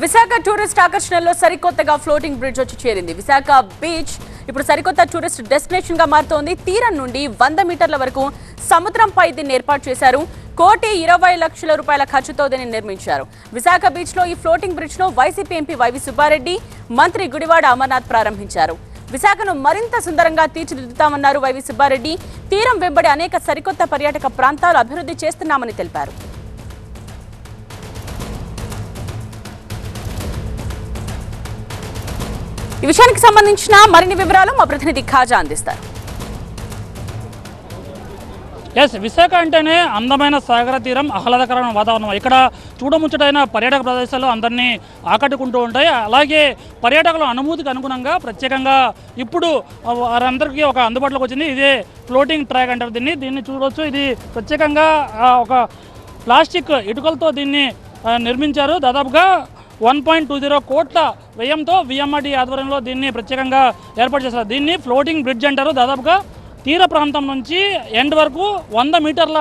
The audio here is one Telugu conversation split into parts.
విశాఖ టూరిస్ట్ ఆకర్షణలో సరికొత్తగా ఫ్లోటింగ్ బ్రిడ్జ్ వచ్చి చేరింది. విశాఖ బీచ్ ఇప్పుడు సరికొత్త టూరిస్ట్ డెస్టినేషన్గా మారుతోంది. తీరం నుండి వంద మీటర్ల వరకు సముద్రంపై దీన్ని ఏర్పాటు చేశారు. కోటి ఇరవై లక్షల రూపాయల ఖర్చుతో దీన్ని నిర్మించారు. విశాఖ బీచ్లో ఈ floating బ్రిడ్జ్ను YCP MP Y V Subbareddy మంత్రి గుడివాడ అమర్నాథ్ ప్రారంభించారు. విశాఖను మరింత సుందరంగా తీర్చిదిద్దుతామన్నారు వైవి సుబ్బారెడ్డి. తీరం వెంబడి అనేక సరికొత్త పర్యాటక ప్రాంతాలు అభివృద్ధి చేస్తున్నామని తెలిపారు. ఈ విషయానికి సంబంధించిన మరిన్ని వివరాలు మా ప్రతినిధి ఖాజా అందిస్తారు. ఎస్ విశాఖ అంటేనే అందమైన సాగర తీరం ఆహ్లాదకరమైన వాతావరణం. ఇక్కడ చూడముచ్చటైన పర్యాటక ప్రదేశాలు అందరినీ ఆకట్టుకుంటూ ఉంటాయి. అలాగే పర్యాటకుల అనుభూతికి అనుగుణంగా ప్రత్యేకంగా ఇప్పుడు వారందరికీ ఒక అందుబాటులోకి వచ్చింది. ఇదే ఫ్లోటింగ్ ట్రాక్ అంటారు దీన్ని. దీన్ని చూడవచ్చు ఇది ప్రత్యేకంగా ఒక ప్లాస్టిక్ ఇటుకలతో దీన్ని నిర్మించారు. దాదాపుగా వన్ పాయింట్ టూ జీరో కోట్ల వ్యయంతో విఎంఆర్డి ఆధ్వర్యంలో దీన్ని ప్రత్యేకంగా ఏర్పాటు చేశారు. దీన్ని ఫ్లోటింగ్ బ్రిడ్జ్ అంటారు. దాదాపుగా తీర ప్రాంతం నుంచి ఎండ్ వరకు వంద మీటర్ల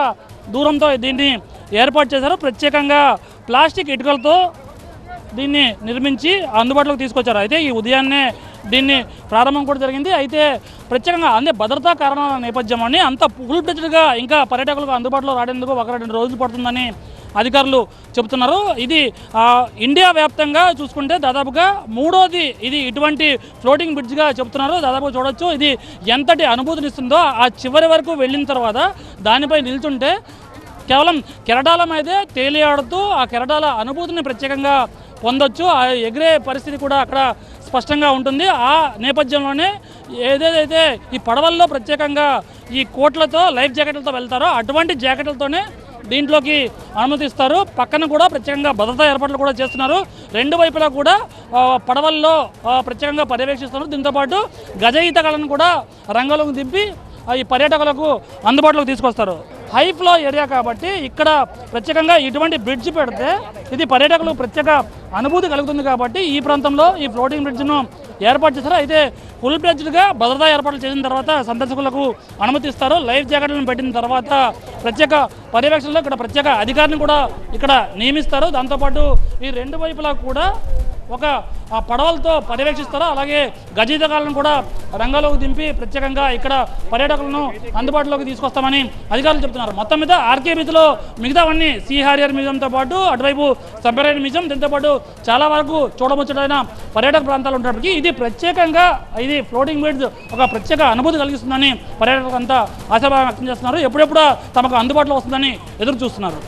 దూరంతో దీన్ని ఏర్పాటు చేశారు. ప్రత్యేకంగా ప్లాస్టిక్ ఇటుకలతో దీన్ని నిర్మించి అందుబాటులోకి తీసుకొచ్చారు. అయితే ఈ ఉదయాన్నే దీన్ని ప్రారంభం కూడా జరిగింది. అయితే ప్రత్యేకంగా అందే భద్రతా కారణాల నేపథ్యం అని అంత ఫుల్ బ్రిడ్జ్గా ఇంకా పర్యాటకులకు అందుబాటులో రాడేందుకు ఒక రెండు రోజులు పడుతుందని అధికారులు చెబుతున్నారు. ఇది ఇండియా వ్యాప్తంగా చూసుకుంటే దాదాపుగా మూడోది ఇది ఇటువంటి ఫ్లోటింగ్ బ్రిడ్జ్గా చెబుతున్నారు. దాదాపుగా చూడొచ్చు. ఇది ఎంతటి అనుభూతినిస్తుందో ఆ చివరి వరకు వెళ్ళిన తర్వాత దానిపై నిల్చుంటే కేవలం కెరటాల మీదే తేలియాడుతూ ఆ కెరటాల అనుభూతిని ప్రత్యేకంగా పొందొచ్చు. ఆ ఎగిరే పరిస్థితి కూడా అక్కడ స్పష్టంగా ఉంటుంది. ఆ నేపథ్యంలోనే ఏదేదైతే ఈ పడవల్లో ప్రత్యేకంగా ఈ కోట్లతో లైఫ్ జాకెట్లతో వెళ్తారో అటువంటి జాకెట్లతోనే దీంట్లోకి అనుమతిస్తారు. పక్కన కూడా ప్రత్యేకంగా భద్రతా ఏర్పాట్లు కూడా చేస్తున్నారు. రెండు వైపులా కూడా పడవల్లో ప్రత్యేకంగా పర్యవేక్షిస్తున్నారు. దీంతోపాటు గజ ఈతగాళ్ళను కూడా రంగంలోకి దింపి ఈ పర్యాటకులకు అందుబాటులోకి తీసుకొస్తారు. హై ఫ్లో ఏరియా కాబట్టి ఇక్కడ ప్రత్యేకంగా ఇటువంటి బ్రిడ్జ్ పెడితే ఇది పర్యాటకులకు ప్రత్యేక అనుభూతి కలుగుతుంది కాబట్టి ఈ ప్రాంతంలో ఈ ఫ్లోటింగ్ బ్రిడ్జ్ను ఏర్పాటు చేశారు. అయితే ఫుల్ బ్రిడ్జ్గా భద్రతా ఏర్పాట్లు చేసిన తర్వాత సందర్శకులకు అనుమతిస్తారు. లైఫ్ జాకెట్లను పెట్టిన తర్వాత ప్రత్యేక పర్యవేక్షణలో ఇక్కడ ప్రత్యేక అధికారిని కూడా ఇక్కడ నియమిస్తారు. దాంతోపాటు ఈ రెండు వైపులా కూడా ఒక ఆ పడవలతో పర్యవేక్షిస్తారు? అలాగే గజీతకాలను కూడా రంగంలోకి దింపి ప్రత్యేకంగా ఇక్కడ పర్యాటకులను అందుబాటులోకి తీసుకొస్తామని అధికారులు చెప్తున్నారు. మొత్తం మీద ఆర్కే బీచ్లో మిగతావన్నీ సీ హారియర్ మ్యూజియంతో పాటు అటువైపు సబ్బరైన మ్యూజియం దీంతో పాటు చాలా వరకు చూడముచ్చటైన పర్యాటక ప్రాంతాలు ఉన్నప్పటికీ ఇది ప్రత్యేకంగా ఇది ఫ్లోటింగ్ బ్రిడ్జ్ ఒక ప్రత్యేక అనుభూతి కలిగిస్తుందని పర్యాటకులంతా ఆశాభావం వ్యక్తం చేస్తున్నారు. ఎప్పుడెప్పుడు తమకు అందుబాటులో వస్తుందని ఎదురు చూస్తున్నారు